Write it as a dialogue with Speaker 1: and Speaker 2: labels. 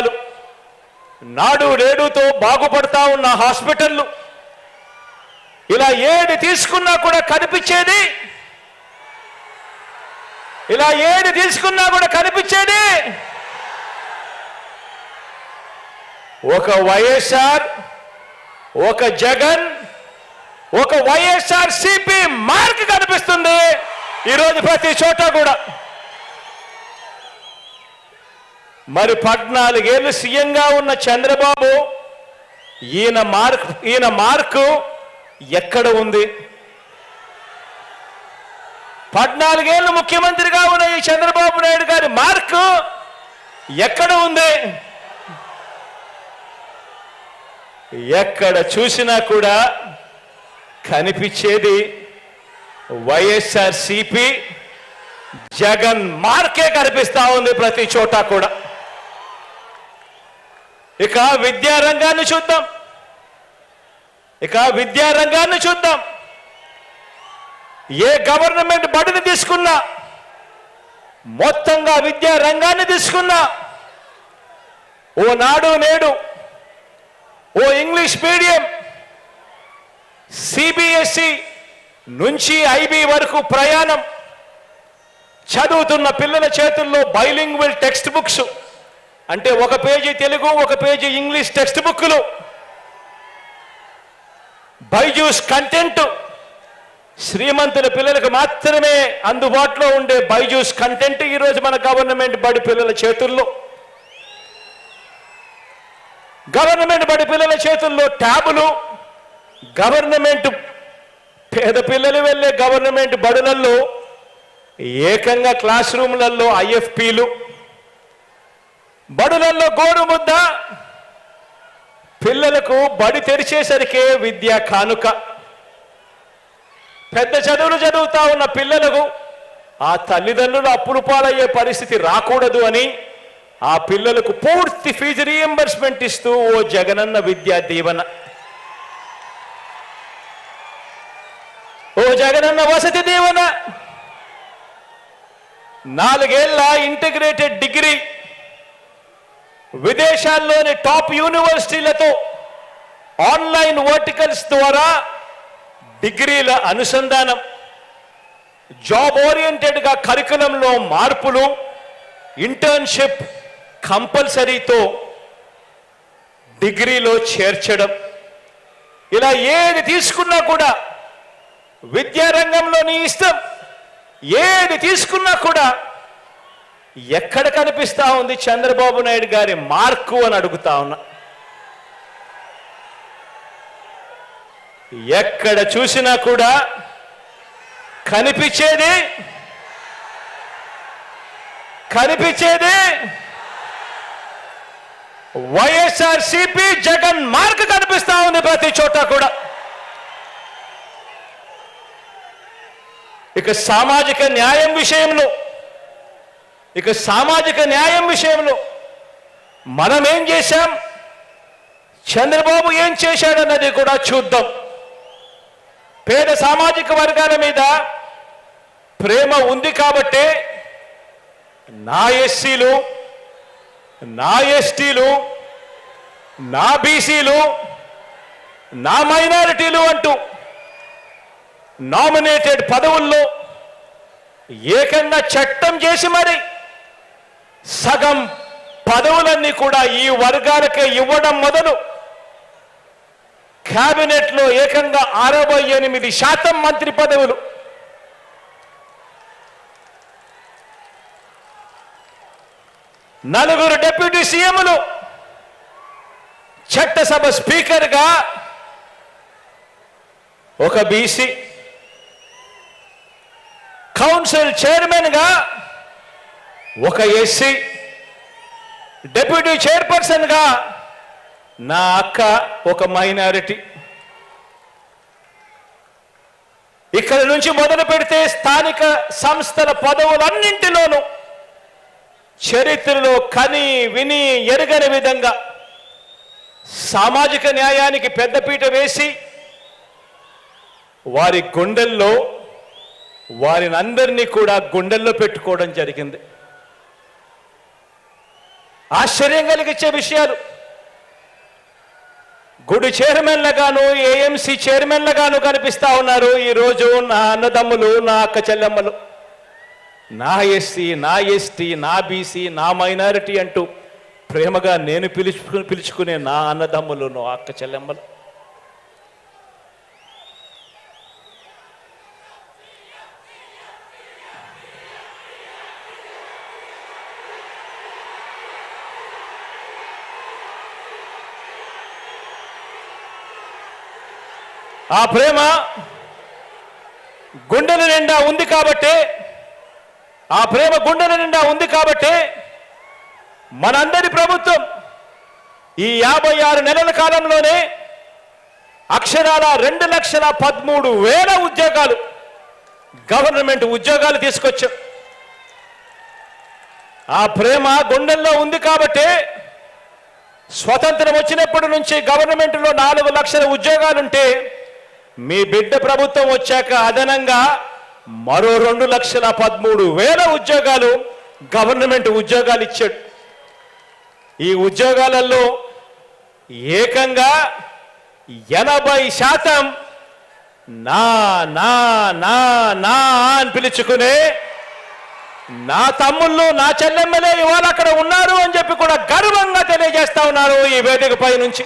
Speaker 1: ఉద్యోగాలు నాడు నేడుతో బాగుపడతా ఉన్న హాస్పిటళ్ళు ఇలా ఏది తీసుకున్నా కూడా కనిపించేది ఇలా ఏది తీసుకున్నా కూడా కనిపించేది ఒక వైఎస్ఆర్ ఒక జగన్ ఒక వైఎస్ఆర్ సిపి మార్క్ కనిపిస్తుంది. ఈరోజు ప్రతి చోట కూడా. మరి పద్నాలుగేళ్ళు సీఎంగా ఉన్న చంద్రబాబు ఈయన మార్క్ ఈయన మార్కు ఎక్కడ ఉంది? పద్నాలుగేళ్ళు ముఖ్యమంత్రిగా ఉన్న ఈ చంద్రబాబు నాయుడు గారి మార్కు ఎక్కడ ఉంది? ఎక్కడ చూసినా కూడా కనిపించేది వైఎస్ఆర్ సిపి జగన్ మార్కే కనిపిస్తా ఉంది ప్రతి చోట కూడా. ఇక విద్యారంగాన్ని చూద్దాం. ఇక విద్యారంగాన్ని చూద్దాం. ఏ గవర్నమెంట్ బడిని తీసుకున్నా మొత్తంగా విద్యారంగాన్ని తీసుకున్నా ఓ నాడు నేడు ఓ ఇంగ్లీష్ మీడియం సిబిఎస్ఈ నుంచి ఐబీ వరకు ప్రయాణం చదువుతున్న పిల్లల చేతుల్లో బైలింగ్వల్ టెక్స్ట్ బుక్స్ అంటే ఒక పేజీ తెలుగు ఒక పేజీ ఇంగ్లీష్ టెక్స్ట్ బుక్లు బైజూస్ కంటెంట్ శ్రీమంతుల పిల్లలకు మాత్రమే అందుబాటులో ఉండే బైజూస్ కంటెంట్ ఈరోజు మన గవర్నమెంట్ బడి పిల్లల చేతుల్లో. గవర్నమెంట్ బడి పిల్లల చేతుల్లో ట్యాబులు గవర్నమెంట్ పేద పిల్లలు వెళ్ళే గవర్నమెంట్ బడులలో ఏకంగా క్లాస్ రూమ్లలో ఐఎఫ్పీలు బడులలో గోరు ముద్ద. పిల్లలకు బడి తెరిచేసరికే విద్యా కానుక. పెద్ద చదువులు చదువుతా ఉన్న పిల్లలకు ఆ తల్లిదండ్రులు అప్పులు పాలయ్యే పరిస్థితి రాకూడదు అని ఆ పిల్లలకు పూర్తి ఫీజు రీఎంబర్స్మెంట్ ఇస్తూ ఓ జగనన్న విద్యా దీవెన. ఓ జగనన్న వసతి దీవెన. నాలుగేళ్ళ ఇంటిగ్రేటెడ్ డిగ్రీ విదేశాల్లోని టాప్ యూనివర్సిటీలతో ఆన్లైన్ వర్టికల్స్ ద్వారా డిగ్రీల అనుసంధానం జాబ్ ఓరియంటెడ్గా కరికులంలో మార్పులు ఇంటర్న్షిప్ కంపల్సరీతో డిగ్రీలో చేర్చడం. ఇలా ఏది తీసుకున్నా కూడా విద్యారంగంలో నీ ఇష్టం ఏది తీసుకున్నా కూడా ఎక్కడ కనిపిస్తా ఉంది చంద్రబాబు నాయుడు గారి మార్కు అని అడుగుతా ఉన్నా. ఎక్కడ చూసినా కూడా కనిపించేది కనిపించేది వైఎస్ఆర్ సిపి జగన్ మార్క్ కనిపిస్తా ఉంది ప్రతి చోట కూడా. ఇక సామాజిక న్యాయం విషయంలో ఇక సామాజిక న్యాయం విషయంలో మనం ఏం చేశాం? చంద్రబాబు ఏం చేశాడన్నది కూడా చూద్దాం. పేద సామాజిక వర్గాల మీద ప్రేమ ఉంది కాబట్టే నా ఎస్సీలు నా ఎస్టీలు నా బీసీలు నా మైనారిటీలు అంటూ నామినేటెడ్ పదవుల్లో ఏకంగా చట్టం చేసి మరి సగం పదవులన్నీ కూడా ఈ వర్గాలకే ఇవ్వడం మొదలు. క్యాబినెట్లో ఏకంగా అరవై ఎనిమిది శాతం మంత్రి పదవులు. నలుగురు డిప్యూటీ సీఎంలు. చట్టసభ స్పీకర్గా ఒక బీసీ. కౌన్సిల్ చైర్మన్గా ఒక ఎస్సీ డెప్యూటీ చైర్పర్సన్గా నా అక్క ఒక మైనారిటీ. ఇక్కడ నుంచి మొదలు పెడితే స్థానిక సంస్థల పదవులన్నింటిలోనూ చరిత్రలో కని విని ఎరగని విధంగా సామాజిక న్యాయానికి పెద్దపీట వేసి వారి గుండెల్లో వారిని అందరినీ కూడా గుండెల్లో పెట్టుకోవడం జరిగింది. ఆశ్చర్యం కలిగించే విషయాలు. గుడి చైర్మన్లుగాను ఏఎంసీ చైర్మన్లుగాను కనిపిస్తా ఉన్నారు. ఈరోజు నా అన్నదమ్ములు నా అక్క చెల్లెమ్మలు. నా ఎస్సీ నా ఎస్టీ నా బీసీ నా మైనారిటీ అంటూ ప్రేమగా నేను పిలుచుకుని పిలుచుకునే నా అన్నదమ్ములు నా అక్క చెల్లెమ్మలు. ఆ ప్రేమ గుండెల నిండా ఉంది కాబట్టి ఆ ప్రేమ గుండెల నిండా ఉంది కాబట్టి మనందరి ప్రభుత్వం ఈ యాభై ఆరు నెలల కాలంలోనే అక్షరాల రెండు లక్షల పదమూడు వేల ఉద్యోగాలు గవర్నమెంట్ ఉద్యోగాలు తీసుకొచ్చాం. ఆ ప్రేమ గుండెల్లో ఉంది కాబట్టి స్వతంత్రం వచ్చినప్పటి నుంచి గవర్నమెంట్లో నాలుగు లక్షల ఉద్యోగాలుంటే మీ బిడ్డ ప్రభుత్వం వచ్చాక అదనంగా మరో రెండు లక్షల పదమూడు వేల ఉద్యోగాలు గవర్నమెంట్ ఉద్యోగాలు ఇచ్చాడు. ఈ ఉద్యోగాలలో ఏకంగా ఎనభై శాతం నా నా నా నా అని పిలుచుకునే నా తమ్ముళ్ళు నా చెల్లెమ్మలే ఇవాళ అక్కడ ఉన్నారు అని చెప్పి కూడా గర్వంగా తెలియజేస్తా ఉన్నారు ఈ వేదిక పై నుంచి.